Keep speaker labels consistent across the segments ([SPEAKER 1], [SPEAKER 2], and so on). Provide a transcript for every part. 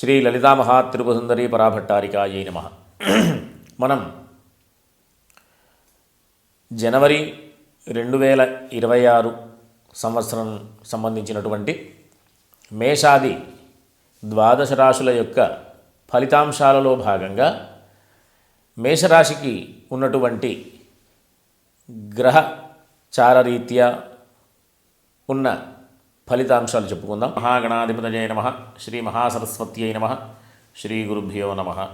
[SPEAKER 1] శ్రీ లలితా మహాత్రిపుసుందరీ పరాభట్టారికాయై నమ. మనం జనవరి రెండు వేల ఇరవై ఆరు సంవత్సరం సంబంధించినటువంటి మేషాది ద్వాదశ రాశుల యొక్క ఫలితాంశాలలో భాగంగా మేషరాశికి ఉన్నటువంటి గ్రహ చారరీత్యా ఉన్న ఫలితాంశాలు చెప్పుకుందాం. మహాగణాధిపతయ నమ. శ్రీ మహాసరస్వత్యై నమ. శ్రీ గురుభ్యో నమ.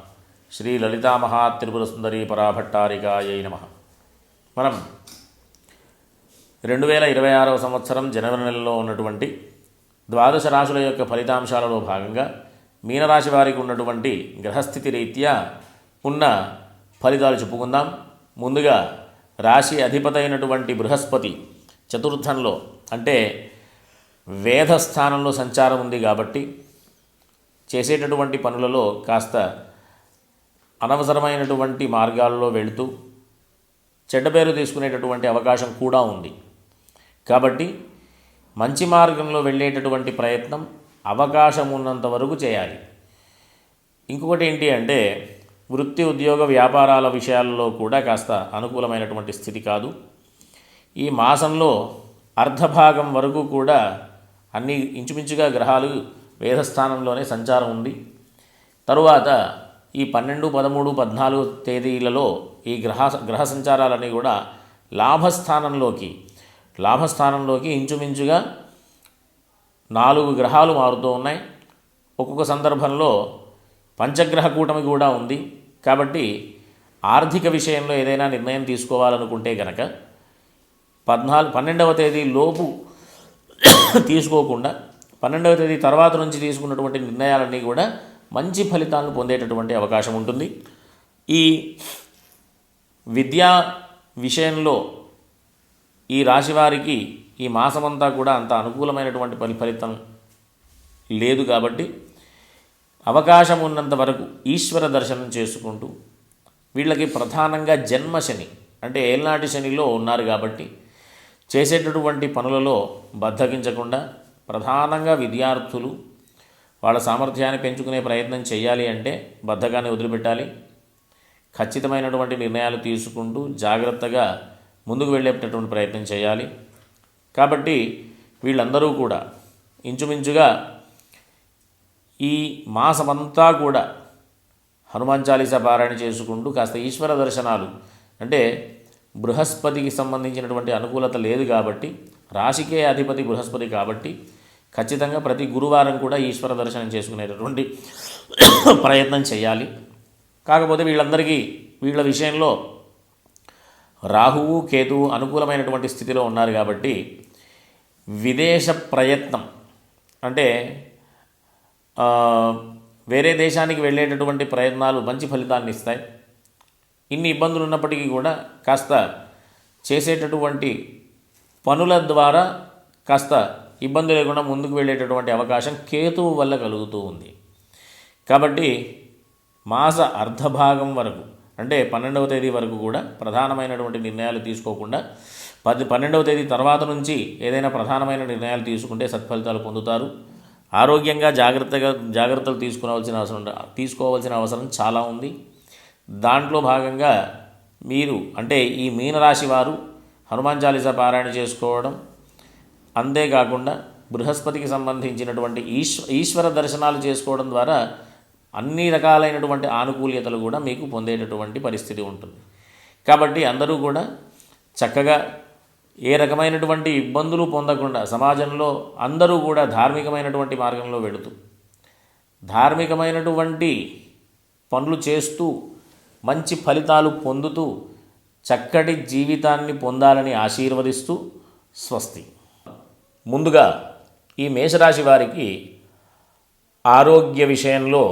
[SPEAKER 1] శ్రీ లలితామహాత్రిపుర సుందరీ పరాభట్టారికాయై నమ. మనం రెండు వేల ఇరవై ఆరవ సంవత్సరం జనవరి నెలలో ఉన్నటువంటి ద్వాదశ రాశుల యొక్క ఫలితాంశాలలో భాగంగా మీనరాశి వారికి ఉన్నటువంటి గ్రహస్థితి రీత్యా ఉన్న ఫలితాలు చెప్పుకుందాం. ముందుగా రాశి అధిపతి అయినటువంటి బృహస్పతి చతుర్థంలో అంటే వేధ స్థానంలో సంచారం ఉంది కాబట్టి చేసేటటువంటి పనులలో కాస్త అనవసరమైనటువంటి మార్గాల్లో వెళుతూ చెడ్డ పేరు తీసుకునేటటువంటి అవకాశం కూడా ఉంది. కాబట్టి మంచి మార్గంలో వెళ్ళేటటువంటి ప్రయత్నం అవకాశం ఉన్నంత వరకు చేయాలి. ఇంకొకటి ఏంటి అంటే వృత్తి ఉద్యోగ వ్యాపారాల విషయాల్లో కూడా కాస్త అనుకూలమైనటువంటి స్థితి కాదు. ఈ మాసంలో అర్ధభాగం వరకు కూడా అన్ని ఇంచుమించుగా గ్రహాలు వేదస్థానంలోనే సంచారం ఉంది. తరువాత ఈ పన్నెండు పదమూడు పద్నాలుగు తేదీలలో ఈ గ్రహ గ్రహ సంచారాలన్నీ కూడా లాభస్థానంలోకి లాభస్థానంలోకి ఇంచుమించుగా నాలుగు గ్రహాలు మారుతూ ఉన్నాయి. ఒక్కొక్క సందర్భంలో పంచగ్రహ కూటమి కూడా ఉంది. కాబట్టి ఆర్థిక విషయంలో ఏదైనా నిర్ణయం తీసుకోవాలనుకుంటే గనక పద్నాలుగు పన్నెండవ తేదీ లోపు తీసుకోకుండా పన్నెండవ తేదీ తర్వాత నుంచి తీసుకున్నటువంటి నిర్ణయాలన్నీ కూడా మంచి ఫలితాలను పొందేటటువంటి అవకాశం ఉంటుంది. ఈ విద్యా విషయంలో ఈ రాశివారికి ఈ మాసమంతా కూడా అంత అనుకూలమైనటువంటి ఫలి ఫలితం లేదు కాబట్టి అవకాశం ఉన్నంత వరకు ఈశ్వర దర్శనం చేసుకుంటూ వీళ్ళకి ప్రధానంగా జన్మ శని అంటే ఏల్నాటి శనిలో ఉన్నారు కాబట్టి చేసేటటువంటి పనులలో బద్ధగించకుండా ప్రధానంగా విద్యార్థులు వాళ్ళ సామర్థ్యాన్ని పెంచుకునే ప్రయత్నం చేయాలి అంటే బద్ధకాన్ని వదిలిపెట్టాలి. ఖచ్చితమైనటువంటి నిర్ణయాలు తీసుకుంటూ జాగ్రత్తగా ముందుకు వెళ్ళేటటువంటి ప్రయత్నం చేయాలి. కాబట్టి వీళ్ళందరూ కూడా ఇంచుమించుగా ఈ మాసమంతా కూడా హనుమాన్ చాలీసా పారాయణ చేసుకుంటూ కాస్త ఈశ్వర దర్శనాలు అంటే బృహస్పతికి సంబంధించినటువంటి అనుకూలత లేదు కాబట్టి రాశికే అధిపతి బృహస్పతి కాబట్టి ఖచ్చితంగా ప్రతి గురువారం కూడా ఈశ్వర దర్శనం చేసుకునేటటువంటి ప్రయత్నం చేయాలి. కాకపోతే వీళ్ళందరికీ వీళ్ళ విషయంలో రాహువు కేతువు అనుకూలమైనటువంటి స్థితిలో ఉన్నారు కాబట్టి విదేశ ప్రయత్నం అంటే వేరే దేశానికి వెళ్ళేటటువంటి ప్రయత్నాలు మంచి ఫలితాన్ని ఇస్తాయి. ఇన్ని ఇబ్బందులు ఉన్నప్పటికీ కూడా కాస్త చేసేటటువంటి పనుల ద్వారా కాస్త ఇబ్బంది లేకుండా ముందుకు వెళ్ళేటటువంటి అవకాశం కేతువు వల్ల కలుగుతూ ఉంది. కాబట్టి మాస అర్ధభాగం వరకు అంటే పన్నెండవ తేదీ వరకు కూడా ప్రధానమైనటువంటి నిర్ణయాలు తీసుకోకుండా పది పన్నెండవ తేదీ తర్వాత నుంచి ఏదైనా ప్రధానమైన నిర్ణయాలు తీసుకుంటే సత్ఫలితాలు పొందుతారు. ఆరోగ్యంగా జాగ్రత్తగా జాగ్రత్తలు తీసుకోవాల్సిన అవసరం తీసుకోవాల్సిన అవసరం చాలా ఉంది. దాంట్లో భాగంగా మీరు అంటే ఈ మీనరాశి వారు హనుమాన్ చాలీసా పారాయణ చేసుకోవడం అంతేకాకుండా బృహస్పతికి సంబంధించినటువంటి ఈశ్వ ఈశ్వర దర్శనాలు చేసుకోవడం ద్వారా అన్ని రకాలైనటువంటి ఆనుకూల్యతలు కూడా మీకు పొందేటటువంటి పరిస్థితి ఉంటుంది. కాబట్టి అందరూ కూడా చక్కగా ఏ రకమైనటువంటి ఇబ్బందులు పొందకుండా సమాజంలో అందరూ కూడా ధార్మికమైనటువంటి మార్గంలో వెళుతూ ధార్మికమైనటువంటి పనులు చేస్తూ మంచి ఫలితాలు పొందుతూ చక్కటి జీవితాన్ని పొందాలని ఆశీర్వదిస్తూ స్వస్తి. ముందుగా ఈ మేషరాశి వారికి ఆరోగ్య విషయంలో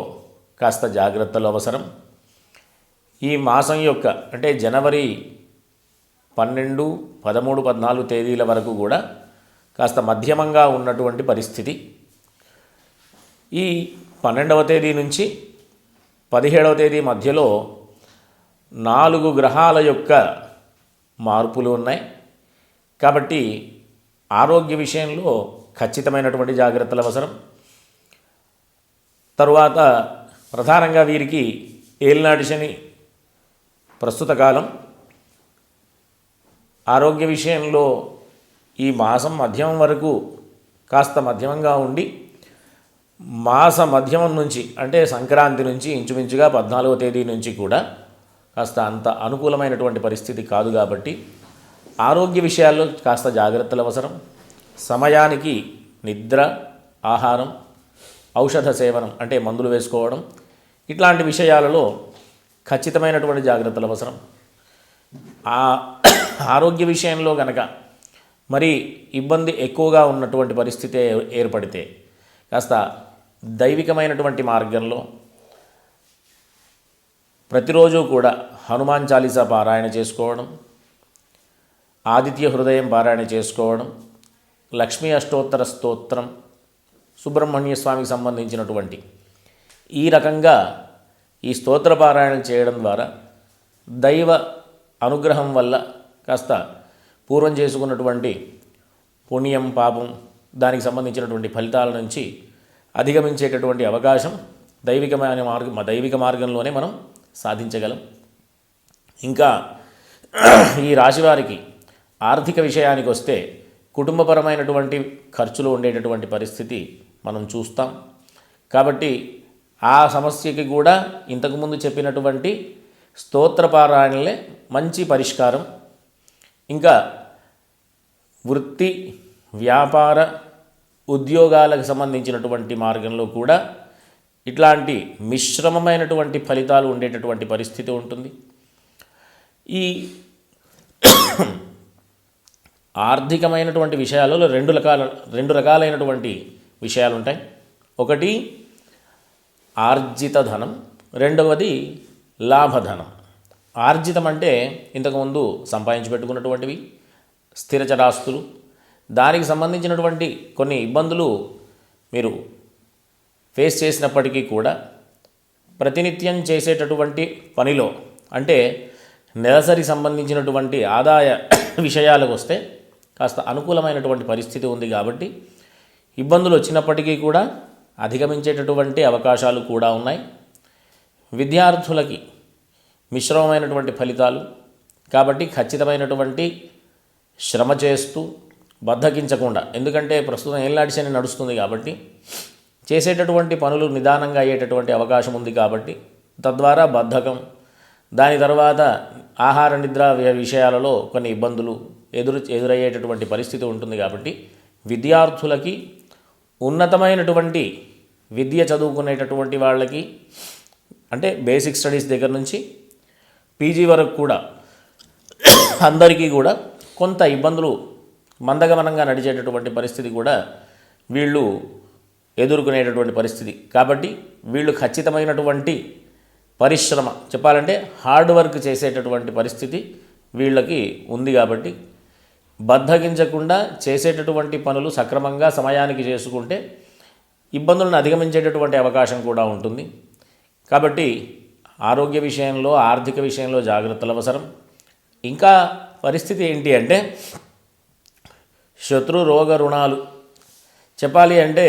[SPEAKER 1] కాస్త జాగ్రత్తలు అవసరం. ఈ మాసం యొక్క అంటే జనవరి పన్నెండు పదమూడు పద్నాలుగు తేదీల వరకు కూడా కాస్త మధ్యమంగా ఉన్నటువంటి పరిస్థితి. ఈ పన్నెండవ తేదీ నుంచి పదిహేడవ తేదీ మధ్యలో నాలుగు గ్రహాల యొక్క మార్పులు ఉన్నాయి. కాబట్టి ఆరోగ్య విషయంలో ఖచ్చితమైనటువంటి జాగ్రత్తలు అవసరం. తరువాత ప్రధానంగా వీరికి ఏలినాటి శని ప్రస్తుత కాలం. ఆరోగ్య విషయంలో ఈ మాసం మధ్యమం వరకు కాస్త మధ్యమంగా ఉండి మాస మధ్యమం నుంచి అంటే సంక్రాంతి నుంచి ఇంచుమించుగా పద్నాలుగో తేదీ నుంచి కూడా కాస్త అంత అనుకూలమైనటువంటి పరిస్థితి కాదు కాబట్టి ఆరోగ్య విషయాల్లో కాస్త జాగ్రత్తలు అవసరం. సమయానికి నిద్ర ఆహారం ఔషధ సేవనం అంటే మందులు వేసుకోవడం ఇట్లాంటి విషయాలలో ఖచ్చితమైనటువంటి జాగ్రత్తలు అవసరం. ఆ ఆరోగ్య విషయంలో గనక మరి ఇబ్బంది ఎక్కువగా ఉన్నటువంటి పరిస్థితి ఏ- ఏర్పడితే కాస్త దైవికమైనటువంటి మార్గంలో ప్రతిరోజు కూడా హనుమాన్ చాలీసా పారాయణ చేసుకోవడం ఆదిత్య హృదయం పారాయణ చేసుకోవడం లక్ష్మీ అష్టోత్తర స్తోత్రం సుబ్రహ్మణ్య స్వామికి సంబంధించినటువంటి ఈ రకంగా ఈ స్తోత్ర పారాయణ చేయడం ద్వారా దైవ అనుగ్రహం వల్ల కాస్త పూర్వం చేసుకున్నటువంటి పుణ్యం పాపం దానికి సంబంధించినటువంటి ఫలితాల నుంచి అధిగమించేటటువంటి అవకాశం దైవికమైన మార్గం దైవిక మార్గంలోనే మనం సాధించగలం. ఇంకా ఈ రాశివారికి ఆర్థిక విషయానికి వస్తే కుటుంబపరమైనటువంటి ఖర్చులు ఉండేటటువంటి పరిస్థితి మనం చూస్తాం. కాబట్టి ఆ సమస్యకి కూడా ఇంతకుముందు చెప్పినటువంటి స్తోత్రపారాయణలే మంచి పరిష్కారం. ఇంకా వృత్తి వ్యాపార ఉద్యోగాలకు సంబంధించినటువంటి మార్గంలో కూడా ఇట్లాంటి మిశ్రమమైనటువంటి ఫలితాలు ఉండేటటువంటి పరిస్థితి ఉంటుంది. ఈ ఆర్థికమైనటువంటి విషయాలలో రెండు రకాల రెండు రకాలైనటువంటి విషయాలు ఉంటాయి ఒకటి ఆర్జిత ధనం రెండవది లాభధనం. ఆర్జితం అంటే ఇంతకుముందు సంపాదించి పెట్టుకున్నటువంటివి స్థిరచరాస్తులు దానికి సంబంధించినటువంటి కొన్ని ఇబ్బందులు మీరు ఫేస్ చేసినప్పటికీ కూడా ప్రతినిత్యం చేసేటటువంటి పనిలో అంటే నెలసరి సంబంధించినటువంటి ఆదాయ విషయాలకు వస్తే కాస్త అనుకూలమైనటువంటి పరిస్థితి ఉంది కాబట్టి ఇబ్బందులు వచ్చినప్పటికీ కూడా అధిగమించేటటువంటి అవకాశాలు కూడా ఉన్నాయి. విద్యార్థులకి మిశ్రమమైనటువంటి ఫలితాలు కాబట్టి ఖచ్చితమైనటువంటి శ్రమ చేస్తూ బద్ధకించకుండా ఎందుకంటే ప్రస్తుతం ఏళ్ళనాటి నడుస్తుంది కాబట్టి చేసేటటువంటి పనులు నిదానంగా అయ్యేటటువంటి అవకాశం ఉంది కాబట్టి తద్వారా బద్ధకం దాని తర్వాత ఆహార నిద్ర విషయాలలో కొన్ని ఇబ్బందులు ఎదురు ఎదురయ్యేటటువంటి పరిస్థితి ఉంటుంది కాబట్టి విద్యార్థులకి ఉన్నతమైనటువంటి విద్య చదువుకునేటటువంటి వాళ్ళకి అంటే బేసిక్ స్టడీస్ దగ్గర నుంచి పీజీ వరకు కూడా అందరికీ కూడా కొంత ఇబ్బందులు మందగమనంగా నడిచేటటువంటి పరిస్థితి కూడా వీళ్ళు ఎదుర్కొనేటటువంటి పరిస్థితి. కాబట్టి వీళ్ళు ఖచ్చితమైనటువంటి పరిశ్రమ చెప్పాలంటే హార్డ్ వర్క్ చేసేటటువంటి పరిస్థితి వీళ్ళకి ఉంది కాబట్టి బద్ధగించకుండా చేసేటటువంటి పనులు సక్రమంగా సమయానికి చేసుకుంటే ఇబ్బందులను అధిగమించేటటువంటి అవకాశం కూడా ఉంటుంది. కాబట్టి ఆరోగ్య విషయంలో ఆర్థిక విషయంలో జాగ్రత్తలు అవసరం. ఇంకా పరిస్థితి ఏంటి అంటే శత్రు రోగ రుణాలు. చెప్పాలి అంటే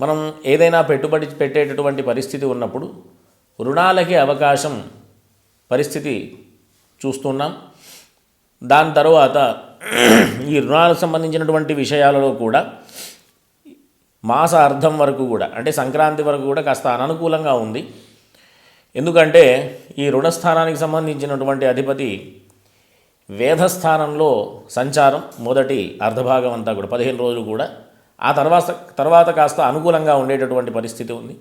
[SPEAKER 1] మనం ఏదైనా పెట్టుబడి పెట్టేటటువంటి పరిస్థితి ఉన్నప్పుడు రుణాలకి అవకాశం పరిస్థితి చూస్తున్నాం. దాని తర్వాత ఈ రుణాలకు సంబంధించినటువంటి విషయాలలో కూడా మాస అర్థం వరకు కూడా అంటే సంక్రాంతి వరకు కూడా కాస్త అననుకూలంగా ఉంది. ఎందుకంటే ఈ రుణస్థానానికి సంబంధించినటువంటి అధిపతి వేధస్థానంలో సంచారం మొదటి అర్ధభాగం అంతా కూడా పదిహేను రోజులు కూడా ఆ తర్వాత తర్వాత కాస్త అనుకూలంగా ఉండేటటువంటి పరిస్థితి ఉంది.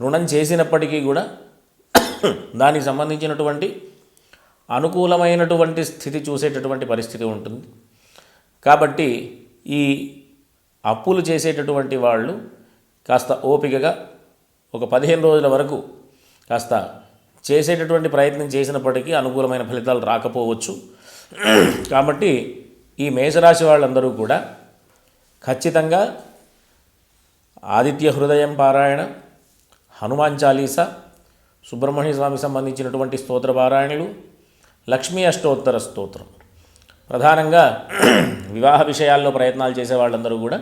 [SPEAKER 1] రుణం చేసినప్పటికీ కూడా దానికి సంబంధించినటువంటి అనుకూలమైనటువంటి స్థితి చూసేటటువంటి పరిస్థితి ఉంటుంది. కాబట్టి ఈ అప్పులు చేసేటటువంటి వాళ్ళు కాస్త ఓపికగా ఒక పదిహేను రోజుల వరకు కాస్త చేసేటటువంటి ప్రయత్నం చేసినప్పటికీ అనుకూలమైన ఫలితాలు రాకపోవచ్చు. కాబట్టి ఈ మేషరాశి వాళ్ళందరూ కూడా ఖచ్చితంగా ఆదిత్య హృదయం పారాయణ హనుమాన్ చాలీస సుబ్రహ్మణ్య స్వామికి సంబంధించినటువంటి స్తోత్ర పారాయణలు లక్ష్మీ అష్టోత్తర స్తోత్రం. ప్రధానంగా వివాహ విషయాల్లో ప్రయత్నాలు చేసే వాళ్ళందరూ కూడా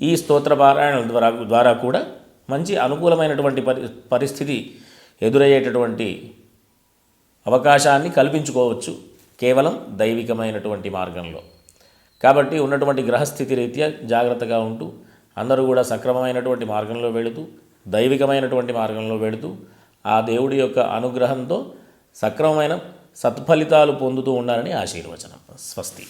[SPEAKER 1] ఈ స్తోత్ర పారాయణల ద్వారా ద్వారా కూడా మంచి అనుకూలమైనటువంటి పరి పరిస్థితి ఎదురయ్యేటటువంటి అవకాశాన్ని కల్పించుకోవచ్చు కేవలం దైవికమైనటువంటి మార్గంలో. కాబట్టి ఉన్నటువంటి గ్రహస్థితి రీత్యా జాగ్రత్తగా ఉంటూ అందరూ కూడా సక్రమమైనటువంటి మార్గంలో వెళుతూ దైవికమైనటువంటి మార్గంలో వెళుతూ ఆ దేవుడి యొక్క అనుగ్రహంతో సక్రమమైన సత్ఫలితాలు పొందుతూ ఉండాలని ఆశీర్వచనం. స్వస్తి.